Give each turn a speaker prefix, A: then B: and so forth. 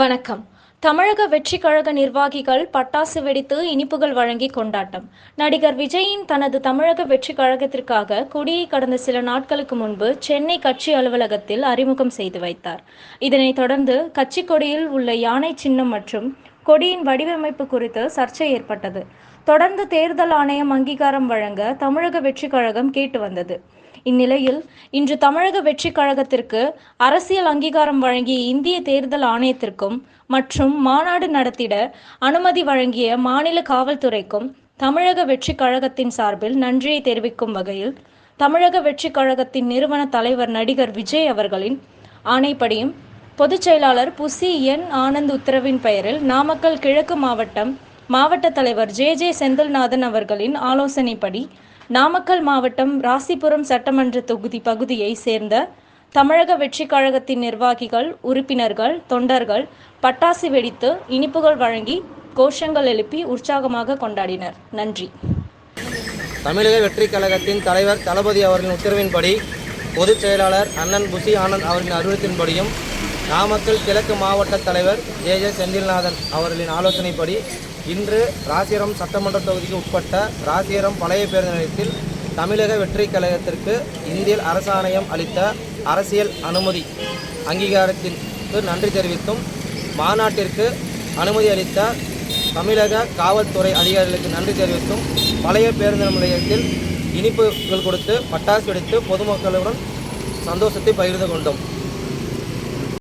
A: வணக்கம். தமிழக வெற்றி கழக நிர்வாகிகள் பட்டாசு வெடித்து இனிப்புகள் வழங்கி கொண்டாட்டம். நடிகர் விஜயின் தனது தமிழக வெற்றி கழகத்திற்காக கொடியை கடந்த சில நாட்களுக்கு முன்பு சென்னை கட்சி அலுவலகத்தில் அறிமுகம் செய்து வைத்தார். இதனைத் தொடர்ந்து கட்சி கொடியில் உள்ள யானை சின்னம் மற்றும் கொடியின் வடிவமைப்பு குறித்து சர்ச்சை ஏற்பட்டது. தொடர்ந்து தேர்தல் ஆணையம் அங்கீகாரம் வழங்க தமிழக வெற்றி கழகம் கேட்டு வந்தது. இந்நிலையில் இன்று தமிழக வெற்றி கழகத்திற்கு அரசியல் அங்கீகாரம் வழங்கிய இந்திய தேர்தல் ஆணையத்திற்கும் மற்றும் மாநாடு நடத்திட அனுமதி வழங்கிய மாநில காவல்துறைக்கும் தமிழக வெற்றி கழகத்தின் சார்பில் நன்றியை தெரிவிக்கும் வகையில் தமிழக வெற்றி கழகத்தின் நிறுவன தலைவர் நடிகர் விஜய் அவர்களின் ஆணைப்படியும் பொதுச் செயலாளர் புசி என் ஆனந்த் உத்தரவின் பெயரில் நாமக்கல் கிழக்கு மாவட்டம் மாவட்ட தலைவர் ஜே ஜே செந்தில்நாதன் அவர்களின் ஆலோசனைப்படி நாமக்கல் மாவட்டம் ராசிபுரம் சட்டமன்ற தொகுதி பகுதியை சேர்ந்த தமிழக வெற்றி கழகத்தின் நிர்வாகிகள் உறுப்பினர்கள் தொண்டர்கள் பட்டாசு வெடித்து இனிப்புகள் வழங்கி கோஷங்கள் எழுப்பி உற்சாகமாக கொண்டாடினர். நன்றி.
B: தமிழக வெற்றிக் கழகத்தின் தலைவர் தளபதி அவர்களின் உத்தரவின்படி பொதுச் செயலாளர் அண்ணன் புசி ஆனந்த் அவர்களின் அறிவுறுத்தின்படியும் நாமக்கல் கிழக்கு மாவட்ட தலைவர் ஏ ஜே செந்தில்நாதன் அவர்களின் ஆலோசனைப்படி இன்று ராசிரம் சட்டமன்ற தொகுதிக்கு உட்பட்ட ராசிரம் பழைய பேருந்து நிலையத்தில் தமிழக வெற்றி கழகத்திற்கு இந்திய அரசாணையம் அளித்த அரசியல் அனுமதி அங்கீகாரத்திற்கு நன்றி தெரிவித்தும் மாநாட்டிற்கு அனுமதி அளித்த தமிழக காவல்துறை அதிகாரிகளுக்கு நன்றி தெரிவித்தும் பழைய பேருந்து நிலையத்தில் இனிப்புகள் கொடுத்து பட்டாசு வெடித்து பொதுமக்களுடன் சந்தோஷத்தை பகிர்ந்து கொண்டோம்.